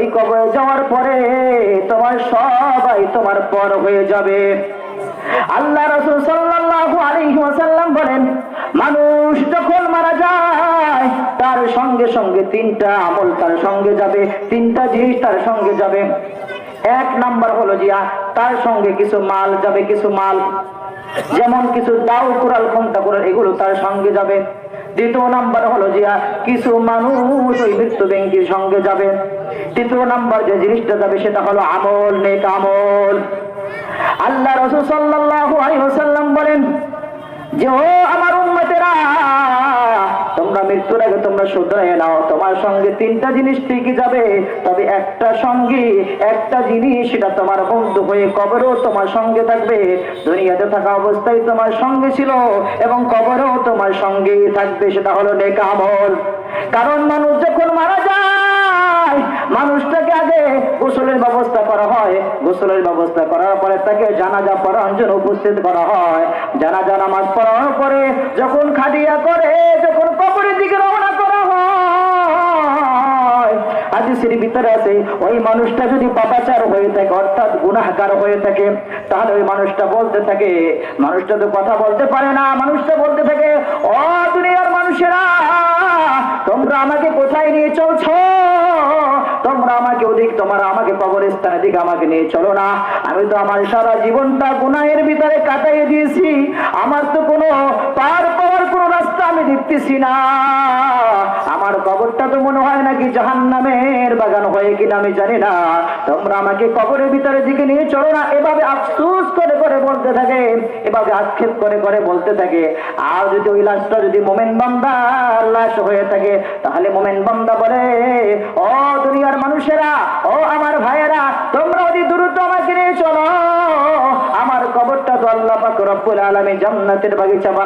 এই কবরে যাওয়ার পরে তোমার সবাই তোমার পর হয়ে যাবে। আল্লাহ রসুল সাল্লাল্লাহু আলাইহি ওয়াসাল্লাম বলেন, মানুষ যখন মারা যায়, তার সঙ্গে সঙ্গে তিনটা আমল তার সঙ্গে যাবে, তিনটা জিনিস তার সঙ্গে যাবে। এক নাম্বার হলো জিয়া, তার সঙ্গে কিছু মাল যাবে, কিছু মাল। যেমন কিছু দাও কুড়াল ঘণ্টা কুড়াল এগুলো তার সঙ্গে যাবে। দ্বিতীয় নাম্বার হলো জিয়া কিছু মানুষ ওই মৃত্যু ব্যাংকের সঙ্গে যাবে। তৃতীয় নাম্বার যে জিনিসটা যাবে, সেটা হলো আমল, নেক আমল। আল্লাহ রসুল সাল্লাহ বলেন যে, ও আমার তোমরা মৃত্যুর আগে তোমরা শুধরাই নাও। তোমার সঙ্গে তিনটা জিনিস ঠিকই যাবে, তবে একটা সঙ্গী, একটা জিনিস সেটা তোমার বন্ধু হয়ে কবরও তোমার সঙ্গে থাকবে। দুনিয়াতে থাকা অবস্থায় তোমার সঙ্গে ছিল এবং কবরও তোমার সঙ্গেই থাকবে, সেটা হলো নেক আমল। কারণ মানুষ যখন মারা যায়, মানুষটাকে আগে গোসলের ব্যবস্থা করা হয়। গোসলের ব্যবস্থা করার পরে তাকে জানাজা পড়ার জন্য উপস্থিত করা হয়। জানাজা নামাজ পড়ানোর পরে যখন খাদিয়া করে হাদিসের ভিতরে আছে, ওই মানুষটা যদি পাপাচার হয়ে থাকে, অর্থাৎ গুনাহগার হয়ে থাকে, তাহলে ওই মানুষটা বলতে থাকে, মানুষটা তো কথা বলতে পারে না, মানুষটা বলতে থাকে ও দুনিয়ার মানুষেরা, তোমরা আমাকে কোথায় নিয়ে চলছো? তোমরা আমাকে ওদিক তোমরা আমাকে কবরস্থানের দিকে আমাকে নিয়ে চলো না। আমি তো আমার সারা জীবনটা গুনাহের ভিতরে কাটাইয়ে দিয়েছি। আমার তো কোনো পার পাওয়ার কোনো রাস্তা আমি দেখতেছি না। কবরটা তো মনে হয় নাকি জাহান নামের বাগান হয়ে কিনা আমি জানি না। তোমরা আমাকে কবরের ভিতরে দিকে নিয়ে চলো না, এভাবে আফসুস করে করে বলতে থাকে, এভাবে আক্ষেপ করে করে বলতে থাকে। আর যদি ওই লাশটা যদি মোমেন বান্দার লাশ হয়ে থাকে, তাহলে মোমেন বান্দা বলে, ও দুনিয়ার মানুষেরা, ও আমার ভাইয়েরা, তোমরা অতি দ্রুত আমাকে নিয়ে চলো। আমার কবরটা তো আল্লাহ পাক রব্বুল আলামিন জান্নাতের বাগিচা